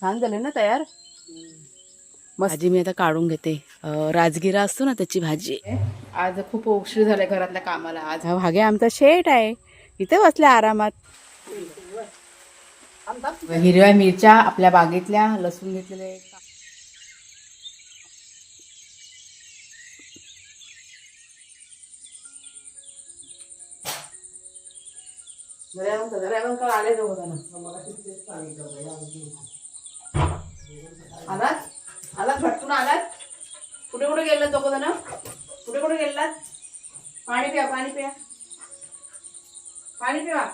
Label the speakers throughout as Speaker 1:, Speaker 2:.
Speaker 1: छान झाले ना तयार? भाजी मी आता काढून घेते. राजगिरा असतो ना त्याची भाजी. आज खूप उशीर झालाय घरातल्या कामाला. आज हा भागे आमचा शेट आहे. इथे बसल्या आरामात. हिरव्या मिरच्या आपल्या बागेतल्या लसूण घेतलेले. आले आलात? आलात भटकून आलात? कुठे कुठे गेलात दोघ जण? कुठे कुठे गेलात पाणी प्या पाणी प्या. पाणी पिवा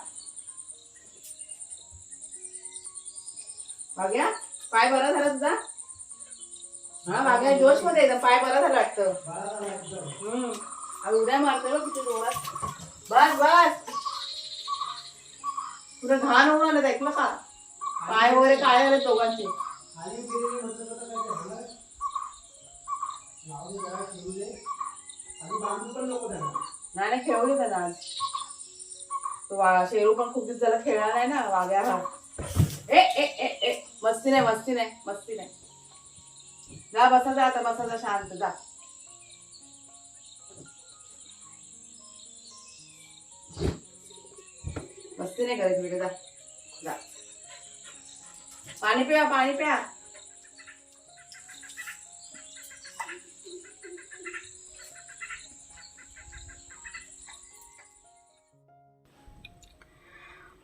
Speaker 1: भाग्या पाय बरा झाला तुझा? हा भाग्या जोशमध्ये येतं पाय बरा झाला वाटतं. हम्म. आज उद्या मारतोय बघ किती जोरात. बस बस. तुला घाण होऊन आलं ऐकलं का? पाय वगैरे काय झाले दोघांचे.
Speaker 2: आणि केलेले म्हटलं तर काय करणार? लावले जरा ठेवले आणि बांधू पण नको त्यांना
Speaker 1: नाही नाही खेळवले दे त्याला आज. तो वा- शेरू पण खूप दिवस झाला खेळला नाही ना वाग्या हा. ए ए ए ए मस्ती नाही मस्ती नाही मस्ती नाही. जा बसा जा आता बसा जा शांत जा. मस्ती नाही करायची बेटा जा जा. पाणी प्या पाणी प्या.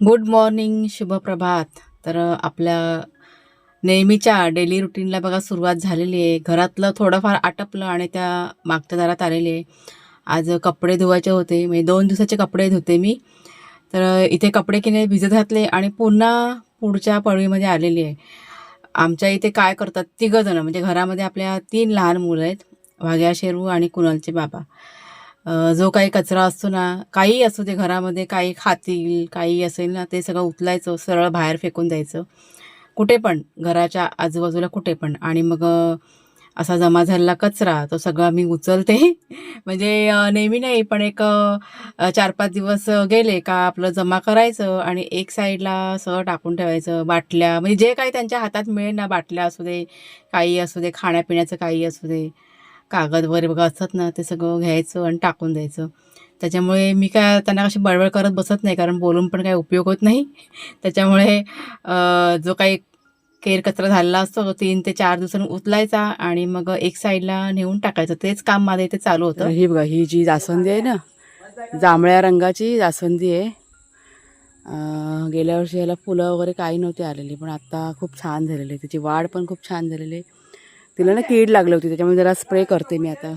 Speaker 1: गुड मॉर्निंग शुभप्रभात. तर आपल्या नेहमीच्या डेली रुटीनला बघा सुरुवात झालेली आहे. घरातलं थोडंफार आटपलं आणि त्या मागच्या दारात आलेली आहे. आज कपडे धुवायचे होते. म्हणजे दोन दिवसाचे कपडे धुते मी. तर इथे कपडे की नाही भिजत घातले आणि पुन्हा पुढच्या पळवीमध्ये आलेली आहे. आमच्या इथे काय करतात तिघंजणं म्हणजे घरामध्ये आपल्या तीन लहान मुलं आहेत वाघ्या शेरू आणि कुणालचे बाबा. जो काही कचरा असतो ना काही असू दे घरामध्ये काही खातील काही असेल ना ते सगळं उचलायचं सरळ बाहेर फेकून द्यायचं. कुठे पण घराच्या आजूबाजूला कुठे पण. आणि मग असा जमा झालेला कचरा तो सगळा मी उचलते. म्हणजे नेहमी नाही पण एक चार पाच दिवस गेले का आपलं जमा करायचं आणि एक साईडला असं टाकून ठेवायचं बाटल्या म्हणजे जे काही त्यांच्या हातात मिळेल ना बाटल्या असू दे काही असू दे खाण्यापिण्याचं काही असू दे कागद वगैरे बघा असतात ना ते सगळं घ्यायचं आणि टाकून द्यायचं. त्याच्यामुळे मी काय त्यांना कशी बडबड करत बसत नाही कारण बोलून पण काही उपयोग होत नाही. त्याच्यामुळे जो काही केर कचरा झालेला असतो तो तीन ते चार दिवसांनी उचलायचा आणि मग एक साईडला नेऊन टाकायचं. तेच काम माझं इथे चालू होतं. ही बघा ही जी जास्वंदी आहे ना जांभळ्या रंगाची जास्वंदी आहे. गेल्या वर्षी याला फुलं वगैरे काही नव्हती आलेली पण आता खूप छान झालेली आहे. त्याची वाढ पण खूप छान झालेली आहे. तिला ना कीड लागली होती त्याच्यामुळे जरा स्प्रे करते मी आता.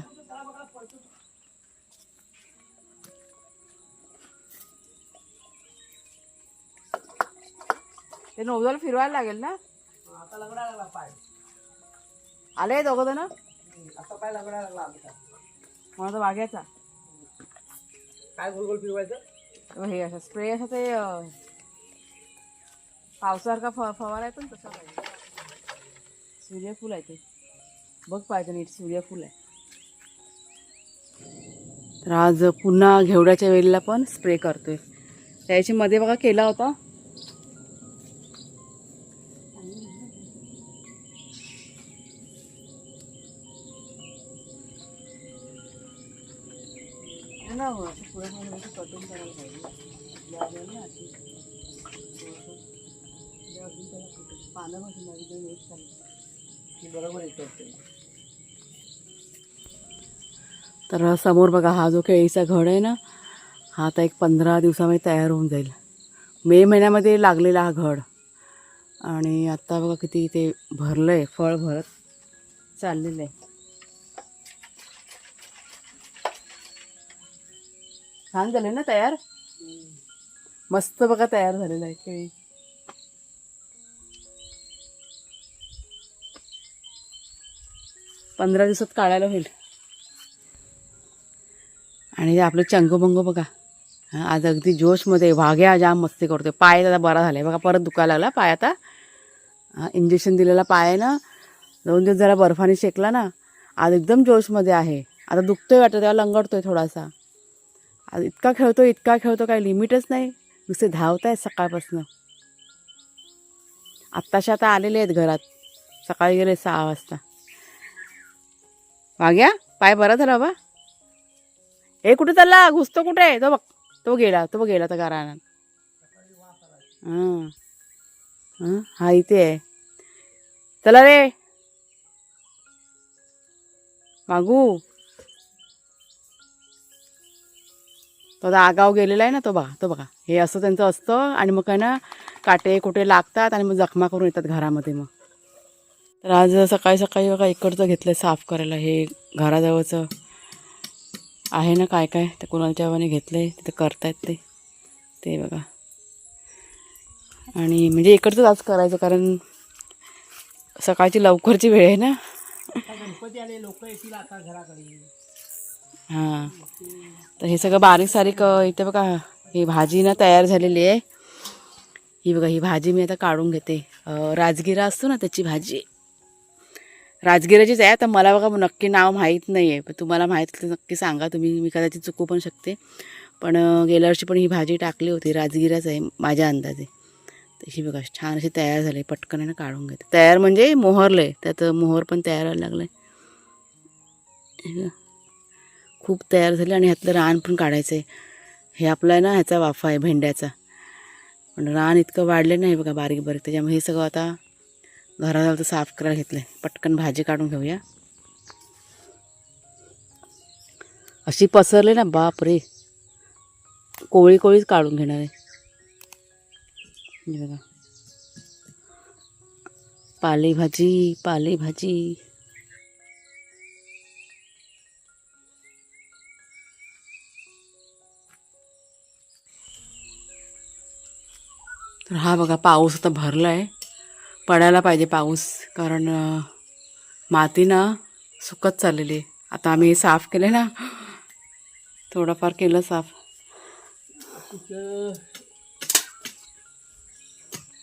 Speaker 1: ते नोजल फिरवायला लागेल ना? आले दोघं जण? मला तर वाघ्याचा.
Speaker 2: काय गोल गोल फिरवायचं?
Speaker 1: हे असं स्प्रे असं ते अं, पावसासारखा फ फवारा येतो ना तसा. पाहिजे सूर्यफूल आहे ते. बघ पाहिजे नीट सूर्यफूल आहे. तर आज पुन्हा घेवड्याच्या वेळेला पण स्प्रे करतोय. त्याची मध्ये बघा केला होता. ना हो, असं पुढे कटिंग करायला पाहिजे लागेल ना अशी. म्हणजे अजून त्याला. पानं.
Speaker 2: की बरोबर येतो
Speaker 1: तर समोर बघा हा जो केळीचा घड आहे ना हा आता एक पंधरा दिवसामध्ये तयार होऊन जाईल मे महिन्यामध्ये लागलेला हा घड आणि आत्ता बघा किती ते भरलं आहे फळ भरत चाललेलं आहे छान झाले ना तयार? मस्त बघा तयार झालेलं आहे केळी. पंधरा दिवसात काढायला होईल. आणि आपलं चंगोबंगो बघा. हा, आज अगदी जोशमध्ये वाघ्या जाम मस्ती करतोय. पाय त्याचा बरा झाला बघा परत दुखायला लागला. पाय आता इंजेक्शन दिलेला पाय आहे ना. दोन दिवस जरा बर्फाने शेकला ना. आज एकदम जोशमध्ये आहे. आता दुखतोय वाटतं तेव्हा लंगडतोय थोडासा. इतका खेळतो इतका खेळतो काही लिमिटच नाही. नुसते धावत आहेत सकाळपासून. आत्ताशा आता आलेले आहेत घरात. सकाळी गेले सहा वाजता. वाग्या पाय बरा झाला बा हे कुठे चालला? घुसतो कुठे? आहे तो बघ. तो गेला तो गेला तर घरानं. हां. हां? हा इथे आहे. चला रे. मागू तो आता आगाव गेलेला आहे ना तो बघा तो बघा. हे असं त्यांचं असतं आणि मग काय ना काटे कुठे लागतात आणि मग जखमा करून येतात घरामध्ये मग. तर आज सकाळी सकाळी बघा इकडचं घेतलं साफ करायला हे घराजवळचं आहे ना काय काय ते कुणालच्या बाबाने घेतलं आहे तिथे करतायत ते. ते बघा. आणि म्हणजे इकडचंच आज करायचं कारण सकाळची लवकरची वेळ आहे ना.
Speaker 2: गणपती आले लोक येतील आता घराकडे.
Speaker 1: हां. तर हे सगळं बारीक सारीक इथे बघा ही भाजी ना तयार झालेली आहे. ही बघा ही भाजी मी आता काढून घेते. राजगिरा असतो ना त्याची भाजी. राजगिराचीच आहे तर मला बघा नक्की नाव माहीत नाही आहे पण तुम्हाला माहीत नक्की सांगा तुम्ही मी कदाचित चुकू पण शकते. पण गेल्या वर्षी पण ही भाजी टाकली होती राजगिराच आहे माझ्या अंदाजे. ही बघा छान अशी तयार झाली पटकन आहे ना काढून घेते. तयार म्हणजे मोहरलं आहे त्यात मोहर पण तयार व्हायला लागलं आहे खूप तयार झाली आणि ह्यातलं रान पण काढायचं आहे हे आपला आहे ना ह्याचा वाफा आहे भेंड्याचा. पण रान इतकं वाढलं नाही बघा बारीक बारीक. त्याच्यामुळे हे सगळं आता घराजवळचं साफ करायला घेतलं आहे पटकन भाजी काढून घेऊया. अशी पसरली ना बाप रे कोळी कोळीच काढून घेणार आहे. बघा. पालेभाजी पालेभाजी. तर हा बघा पाऊस आता भरला आहे पडायला पाहिजे पाऊस कारण माती ना सुकत चाललेली आहे. आता आम्ही साफ केले ना. थोडंफार केलं साफ.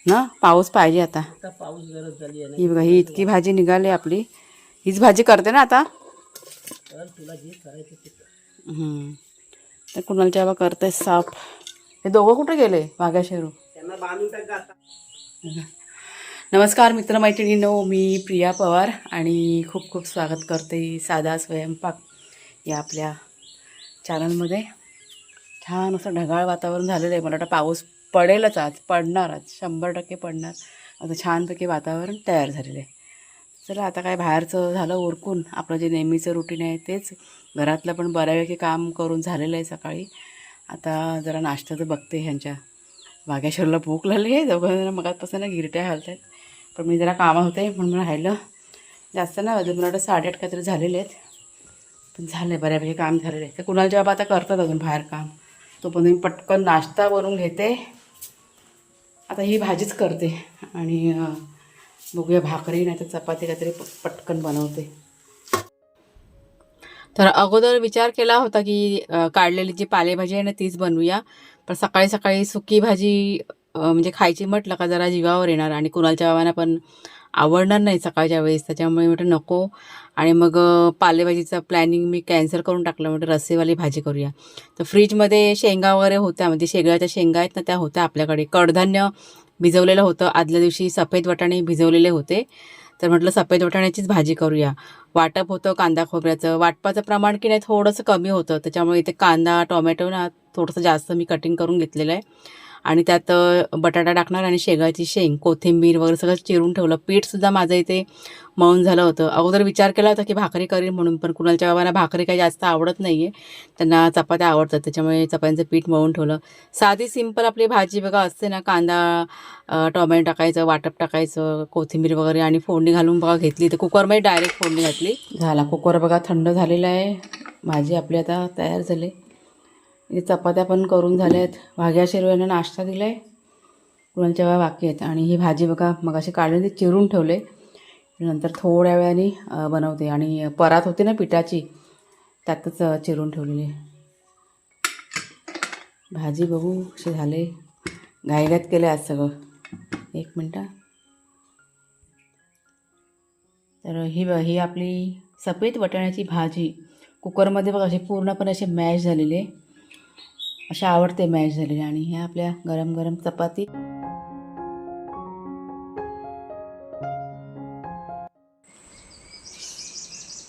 Speaker 1: ना पाऊस पाहिजे आता.
Speaker 2: आता पाऊस गरज झाली
Speaker 1: ही बघा ही इतकी भाजी निघाली आपली. हीच भाजी करते ना आता.
Speaker 2: तुला जे करायचं.
Speaker 1: हम्म. तर कुणालच्या बाबा करताय साफ. हे दोघं कुठे गेले? वाघ्या शेरू?
Speaker 2: बांधून टाका आता
Speaker 1: नमस्कार मित्रमैत्रिणींनो मी प्रिया पवार आणि खूप खूप स्वागत करते साधा स्वयंपाक या आपल्या चॅनलमध्ये छान असं ढगाळ वातावरण झालेलं आहे. मला वाटतं पाऊस पडेलच आज पडणार आज शंभर टक्के पडणार. असं छानपैकी वातावरण तयार झालेलं आहे. चला आता काय बाहेरचं झालं उरकून आपलं जे नेहमीचं रुटीन आहे तेच. घरातलं पण बऱ्यापैकी काम करून झालेलं आहे सकाळी. आता जरा नाश्त्याचं बघते ह्यांच्या. वाघ्याशरला भूक लागली आहे. दोघं मगातपासून ना गिरट्या घालत आहेत पण मी जरा कामं होते म्हणून राहिलं. जास्त ना अजून मला वाटतं साडेआठ काहीतरी झालेले आहेत. पण झालं आहे बऱ्यापैकी काम झालेलं आहे तर कुणाला जेव्हा आता करतात अजून बाहेर काम. तो पण मी पटकन नाश्ता बनवून घेते. आता ही भाजीच करते. आणि बघूया भाकरी नाही तर चपाती काहीतरी प- पटकन बनवते. तर अगोदर विचार केला होता की काढलेली जी पालेभाजी आहे ना तीच बनवूया. पण सकाळी सकाळी सुकी भाजी म्हणजे खायची म्हटलं का जरा जीवावर येणार आणि कुणालच्या बाबांना पण आवडणार नाही सकाळच्या वेळेस. त्याच्यामुळे म्हटलं नको. आणि मग पालेभाजीचं प्लॅनिंग मी कॅन्सल करून टाकलं. म्हटलं रस्सेवाली भाजी करूया. तर फ्रीजमध्ये शेंगा वगैरे होत्या. म्हणजे शेगळ्याच्या शेंगा आहेत ना त्या होत्या आपल्याकडे. कडधान्य भिजवलेलं होतं. आदल्या दिवशी सफेद वटाणे भिजवलेले होते. तर म्हटलं सफेद वाटाण्याचीच भाजी करूया. वाटप होतं कांदा खोबऱ्याचं. वाटपाचं प्रमाण की नाही थोडंसं कमी होतं. त्याच्यामुळे इथे कांदा टोमॅटो ना थोडंसं जास्त मी कटिंग करून घेतलेलं आहे. आणि त्यात बटाटा टाकणार आणि शेगाची शेंग कोथिंबीर वगैरे सगळं चिरून ठेवलं. पीठसुद्धा माझं इथे मळून झालं होतं. अगोदर विचार केला होता की भाकरी करीन म्हणून पण कुणालच्या बाबांना भाकरी काही जास्त आवडत नाही आहे त्यांना चपात्या आवडतात त्याच्यामुळे चपात्यांचं पीठ मळून ठेवलं. साधी सिंपल आपली भाजी बघा असते ना कांदा टोमॅटो टाकायचं वाटप टाकायचं कोथिंबीर वगैरे आणि फोडणी घालून बघा घेतली. तर कुकरमध्ये डायरेक्ट फोडणी घातली. झाला. कुकर बघा थंड झालेला आहे. भाजी आपली आता तयार झाली. इथे चपात्या पण करून झाल्या आहेत भाग्या शेरू यांना नाश्ता दिला आहे कुणालच्या वेळा बाकी आहेत. आणि ही भाजी बघा मग अशी काढून ती चिरून ठेवले. नंतर थोड्या वेळाने बनवते. आणि परात होते ना पिठाची त्यातच चिरून ठेवलेली आहे. भाजी बघू कशी झाले. घाईघात केले आज सगळं. एक मिनटं तर ही ब ही आपली सफेद वटाण्याची भाजी. कुकरमध्ये बघा अशी पूर्णपणे अशी मॅश झालेली आहे. अशा आवडते मॅश झालेली आणि ह्या आपल्या गरम गरम चपाती.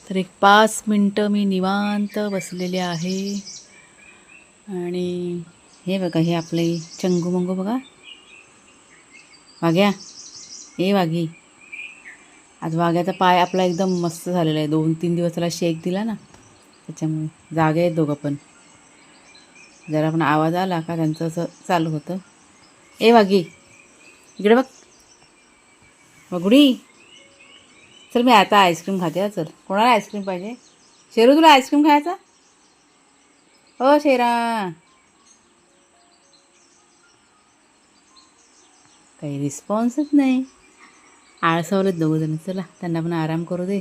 Speaker 1: तर एक पाच मिनटं मी निवांत बसलेले आहे. आणि हे बघा हे आपले चंगू मंगू बघा. वाघ्या हे वाघी. आज वाघ्याचा पाय आपला एकदम मस्त झालेला आहे. दोन तीन दिवस त्याला शेक दिला ना त्याच्यामुळे जागे आहेत दोघं पण. जरा पण आवाज आला का त्यांचं असं चालू होतं. ए वाघी इकडे बघ. बघुडी चल मी आता आईस्क्रीम खाते चल. कोणाला आईस्क्रीम पाहिजे? शेरू तुला आईस्क्रीम खायचा? हो शेरा. काही रिस्पॉन्सच नाही. आळसावलेत दोघं जण. चला त्यांना पण आराम करू दे.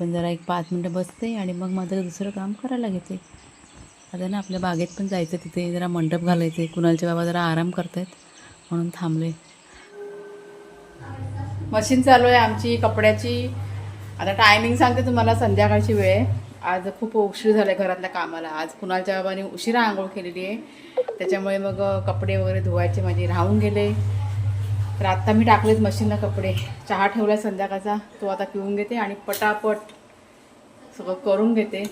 Speaker 1: पण जरा एक पाच मिनटं बसते आणि मग माझं दुसरं काम करायला घेते. आता ना आपल्या बागेत पण जायचं तिथे जरा मंडप घालायचे कुणालचे बाबा जरा आराम करतायत म्हणून थांबले मशीन चालू आहे आमची कपड्याची. आता टायमिंग सांगते तुम्हाला संध्याकाळची वेळ आहे. आज खूप उशीर झाला आहे घरातल्या कामाला. आज कुणालच्या बाबाने उशिरा आंघोळ केलेली आहे. त्याच्यामुळे मग कपडे वगैरे धुवायचे माझे राहून गेले. तर आत्ता मी टाकलेत मशीनला कपडे. चहा ठेवला संध्याकाळचा तो आता पिऊन घेते आणि पटापट सगळं करून घेते.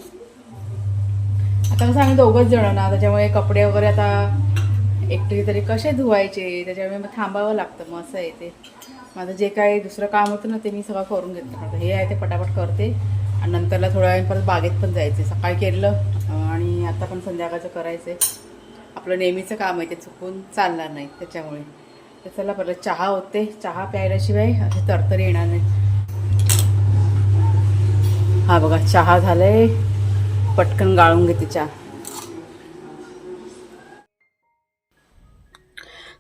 Speaker 1: आता कसं आम्ही दोघंच जण ना त्याच्यामुळे कपडे वगैरे आता एकटे तरी कसे धुवायचे त्याच्यामुळे मग थांबावं लागतं मग असं आहे ते. माझं जे काही दुसरं काम होतं ना ते मी सगळं करून घेतलं. आता हे आहे ते पटापट करते. आणि नंतरला थोड्या वेळ परत बागेत पण जायचे सकाळी केलं आणि आता पण संध्याकाळचं करायचं आहे. आपलं नेहमीचं काम आहे ते चुकून चालणार नाही त्याच्यामुळे. तर चला परत चहा होते. चहा प्यायल्याशिवाय अशी तरतरी येणार नाही. हा बघा चहा झालं आहे पटकन गाळून घेते चहा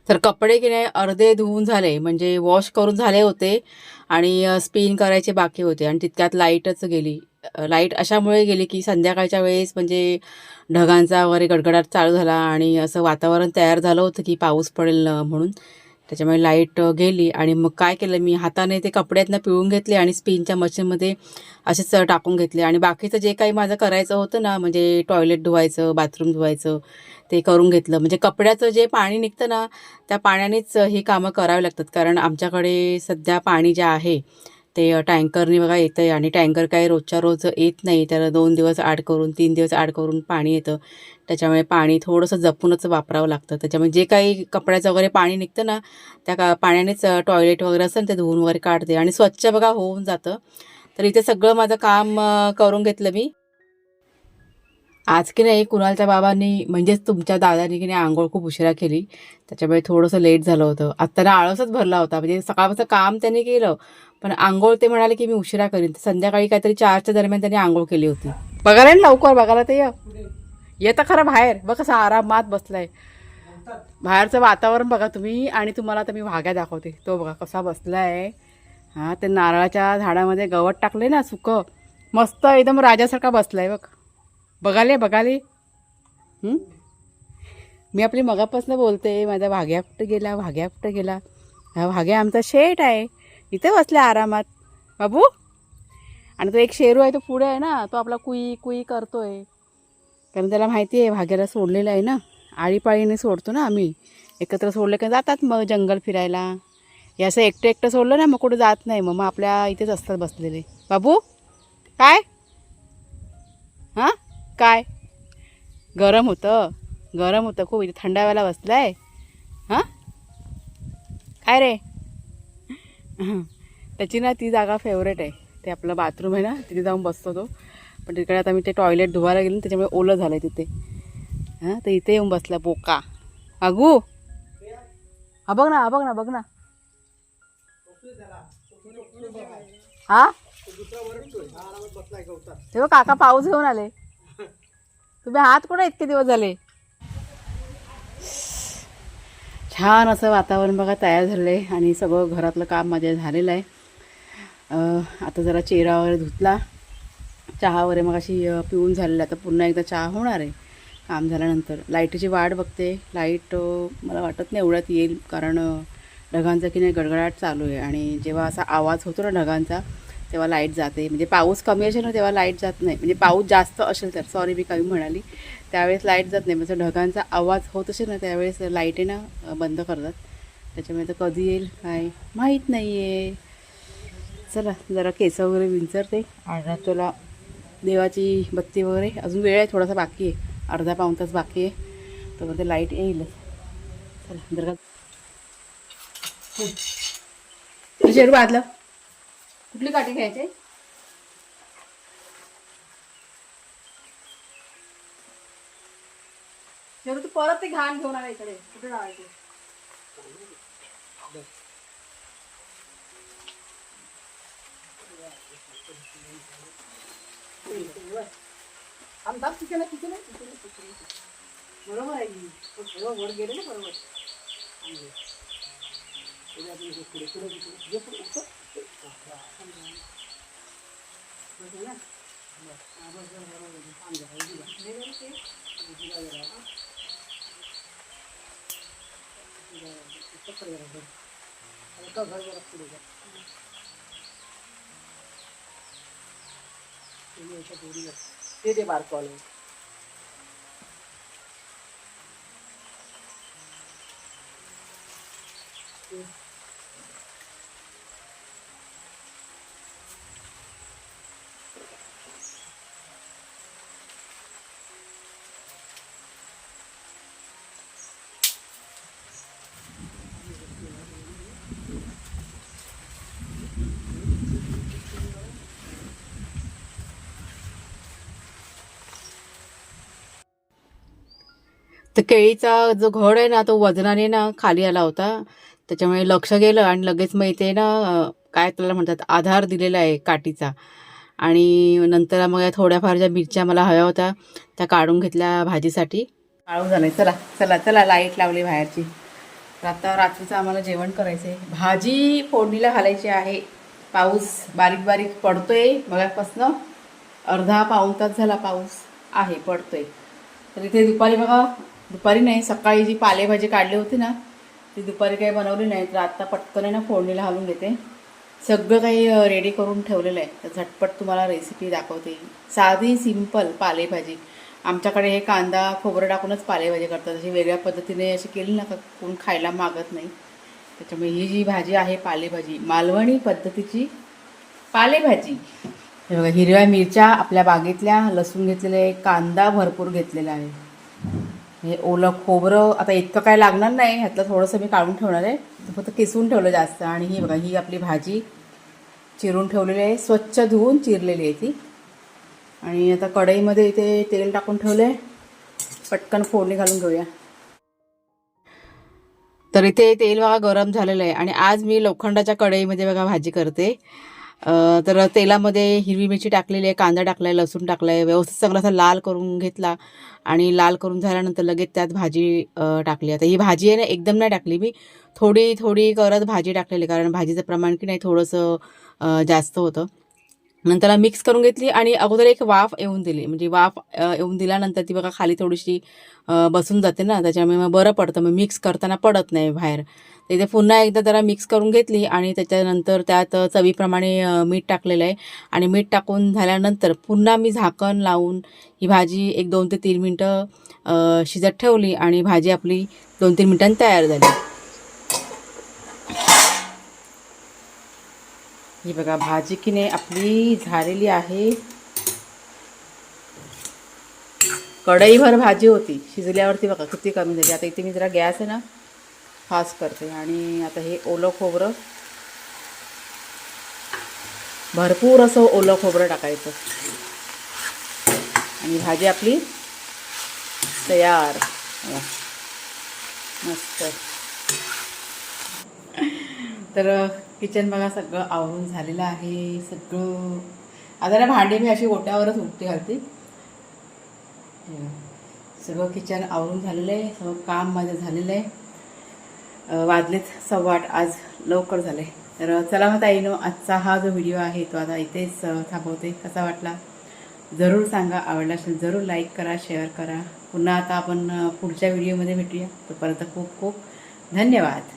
Speaker 1: तर कपडे की नाही अर्धे धुवून झाले म्हणजे वॉश करून झाले होते आणि स्पिन करायचे बाकी होते आणि तितक्यात लाईटच गेली. लाइट अशामुळे गेली की संध्याकाळच्या वेळेस म्हणजे ढगांचा वगैरे गडगडाट चालू झाला आणि असं वातावरण तयार झालं होतं की पाऊस पडेल म्हणून. त्याच्यामुळे लाइट गेली आणि मग काय केलं? मी हाताने ते कपड्यातनं पिळून घेतले आणि स्पिनच्या मशीनमध्ये असेच टाकून घेतले. आणि बाकीचं जे काही माझं करायचं होतं ना म्हणजे टॉयलेट धुवायचं बाथरूम धुवायचं ते करून घेतलं. म्हणजे कपड्याचं जे पाणी निघतं ना त्या पाण्यानेच ही कामं करावी लागतात. कारण आमच्याकडे सध्या पाणी जे आहे ते टँकरनी बघा येतं आहे आणि टँकर काही रोजच्या रोज येत नाही. तर दोन दिवस आड करून तीन दिवस आड करून पाणी येतं. त्याच्यामुळे पाणी थोडंसं जपूनच वापरावं लागतं. त्याच्यामुळे जे काही कपड्याचं वगैरे पाणी निघतं ना त्या का पाण्यानेच टॉयलेट वगैरे असेल ते धुवून वगैरे काढते आणि स्वच्छ बघा होऊन जातं. तर इथे सगळं माझं काम करून घेतलं मी. आज की नाही कुणालच्या बाबांनी म्हणजेच तुमच्या दादानी की नाही आंघोळ खूप उशिरा केली. त्याच्यामुळे थोडंसं लेट झालं होतं. आत्ता आळसच भरला होता. म्हणजे सकाळपासून काम त्यांनी केलं. पण आंघोळ ते म्हणाले की मी उशिरा करीन. संध्याकाळी काहीतरी चारच्या दरम्यान त्यांनी आंघोळ केली होती. बघायला ना लवकर बघायला ते ये. ये तर खरं बाहेर. बघ कसा आरामात बसलाय. बाहेरचं वातावरण बघा तुम्ही आणि तुम्हाला आता मी वाघ्या दाखवते. तो बघा कसा बसलाय. हां ते नारळाच्या झाडामध्ये गवत टाकले ना सुकं. मस्त एकदम राजासारखा बसलाय बघ. बघाले बघाले. मी आपली मगापासून बोलते माझा भाग्या कुठं गेला भाग्या कुठं गेला? हा भाग्या आमचा शेट आहे. इथे बसल्या आरामात. बाबू? आणि तो एक शेरू आहे तो पुढे आहे ना तो आपला कुई कुई करतोय. कारण त्याला माहिती आहे भाग्याला सोडलेलं आहे ना. आळीपाळीने सोडतो ना आम्ही. एकत्र सोडले का जातात मग जंगल फिरायला. हे असं एकटं एकटं सोडलं ना मग कुठं जात नाही. मग मग आपल्या इथेच असतात बसलेले. बाबू? काय? हां? काय? गरम होतं. गरम होतं खूप. इथे थंडाव्याला आहे हां? काय रे? त्याची ना ती जागा फेवरेट आहे. ते आपलं बाथरूम आहे ना तिथे जाऊन बसतो तो. पण तिकडे आता मी ते टॉयलेट धुवायला गेलो त्याच्यामुळे ओलं झालं आहे तिथे. हां तर इथे येऊन बसला बोका. अगू! हा बघ ना हा बघ ना बघ ना. हा? तेव्हा काका पाऊस घेऊन आले. तुम्ही हात कुठे इतके दिवस झाले? छान असं वातावरण बघा तयार झालं आहे आणि सगळं घरातलं काम माझ्या झालेलं आहे. आता जरा चेहरा वगैरे धुतला. चहा वगैरे मग अशी पिऊन झालेलं आता पुन्हा एकदा चहा होणार आहे. काम झाल्यानंतर. लाईटीची वाट बघते. लाइट मला वाटत नाही एवढ्यात येईल. कारण ढगांचा की नाही गडगडाट चालू आहे. आणि जेव्हा असा आवाज होतो ना ढगांचा तेव्हा लाइट जाते. म्हणजे पाऊस कमी असेल ना तेव्हा लाइट जात नाही. म्हणजे पाऊस जास्त असेल तर सॉरी मी कमी म्हणाली त्यावेळेस लाइट जात नाही. म्हणजे ढगांचा आवाज होत असेल ना त्यावेळेस लाइट आहे ना बंद करतात. त्याच्यामुळे तर कधी येईल? काय? माहीत नाही आहे चला जरा केस वगैरे विंचरते. आणि तुला देवाची बत्ती वगैरे अजून वेळ आहे थोडासा बाकी आहे. अर्धा पाऊण तास बाकी आहे. तर ते लाइट येईल. चला जर का शेरू बादलं. कुठली काठी घ्यायची आहे? तू परत घाण घेऊन आला इकडे, कुठे लावायचे आमदार तिथे ना तिथे ना तिथे ना, तिथे. बरोबर आहे की. तो वर गेले ना, बरोबर पुढे पुढे पुढे पुढे जे पुढे उचल. बस आहे ना? हा, बस, बस, बरोबर आहे. थांब जरा, उभी राहा. हे बरं ते. उभी राहा जरा, हा. उभी राहा, पकड जरा, बरं. हलका घर जरा पुढे जा. तुम्ही याच्या दोरी वर. ते दे बारकवाले तर केळीचा जो घड आहे ना तो वजनाने ना खाली आला होता. त्याच्यामुळे लक्ष गेलं आणि लगेच मग इथे ना काय त्याला म्हणतात आधार दिलेला आहे काठीचा. आणि नंतर मग या थोड्याफार ज्या मिरच्या मला हव्या होत्या त्या काढून घेतल्या भाजीसाठी. काढून झालं चला चला चला लाइट लावली बाहेरची. तर आता रात्रीचं आम्हाला जेवण करायचं आहे भाजी फोडणीला घालायची आहे. पाऊस बारीक बारीक पडतोय मगापासनं. अर्धा पाऊन तास झाला पाऊस आहे पडतोय. तर इथे दुपारी बघा दुपारी नाही सकाळी जी पालेभाजी काढली होती ना ती दुपारी काही बनवली नाही. तर आत्ता पटकन आहे ना फोडणीला घालून घेते सगळं काही रेडी करून ठेवलेलं आहे. तर झटपट तुम्हाला रेसिपी दाखवते. साधी सिंपल पालेभाजी. आमच्याकडे हे कांदा खोबरं टाकूनच पालेभाजी करतात. अशी वेगळ्या पद्धतीने अशी केली ना का कोण खायला मागत नाही. त्याच्यामुळे ही जी भाजी आहे पालेभाजी मालवणी पद्धतीची पालेभाजी. हे बघा हिरव्या मिरच्या आपल्या बागेतल्या लसूण घेतलेलं आहे कांदा भरपूर घेतलेला आहे. हे ओलं खोबरं आता इतकं काय लागणार नाही ह्यातलं थोडंसं मी काढून ठेवणार आहे. फक्त किसून ठेवलं जास्त. आणि ही बघा ही आपली भाजी चिरून ठेवलेली आहे. स्वच्छ धुवून चिरलेली आहे ती. आणि आता कढईमध्ये इथे तेल टाकून ठेवले पटकन फोडणी घालून घेऊया. तर इथे तेल बघा गरम झालेलं आहे. आणि आज मी लोखंडाच्या कढईमध्ये बघा भाजी करते. तर तेलामध्ये हिरवी मिरची टाकलेली आहे कांदा टाकला आहे लसूण टाकला आहे व्यवस्थित सगळं असा लाल करून घेतला आणि लाल करून झाल्यानंतर लगेच त्यात भाजी टाकली. आता ही भाजी आहे ना एकदम नाही टाकली मी. थोडी थोडी करत भाजी टाकलेली कारण भाजीचं प्रमाण की नाही थोडंसं जास्त होतं. नंतर मिक्स करून घेतली आणि अगोदर एक वाफ येऊन दिली. म्हणजे वाफ येऊन दिल्यानंतर ती बघा खाली थोडीशी बसून जाते ना त्याच्यामुळे मग बरं पडतं. मग मिक्स करताना पडत नाही बाहेर. तर इथे पुन्हा एकदा जरा मिक्स करून घेतली आणि त्याच्यानंतर त्यात चवीप्रमाणे मीठ टाकलेलं आहे. आणि मीठ टाकून झाल्यानंतर पुन्हा मी झाकण लावून ही भाजी एक दोन ते तीन मिनटं शिजत ठेवली आणि भाजी आपली दोन तीन मिनटांनी तयार झाली. ही बघा भाजी की नाही आपली झालेली आहे. कढईभर भाजी होती. शिजल्यावरती बघा किती कमी झाली. आता इथे मी जरा गॅस आहे ना फास्ट करते. आणि आता हे ओलं खोबरं भरपूर असं ओलं खोबरं टाकायचं. आणि भाजी आपली तयार. मस्त. तर किचन बघा सगळं आवरून झालेलं आहे. सगळं आता ना भांडी मी अशी ओट्यावरच उठते घालते. सगळं किचन आवरून झालेलं आहे. सगळं काम माझं झालेलं आहे. वाजलेत सव्वा आठ आज लवकर झाले. तर चला मग ताईनो आजचा हा जो व्हिडिओ आहे तो आता इथेच थांबवते. कसा वाटला? जरूर सांगा. आवडला असेल जरूर लाईक करा शेअर करा. पुन्हा आता आपण पुढच्या व्हिडिओमध्ये भेटूया. तोपर्यंत खूप खूप धन्यवाद.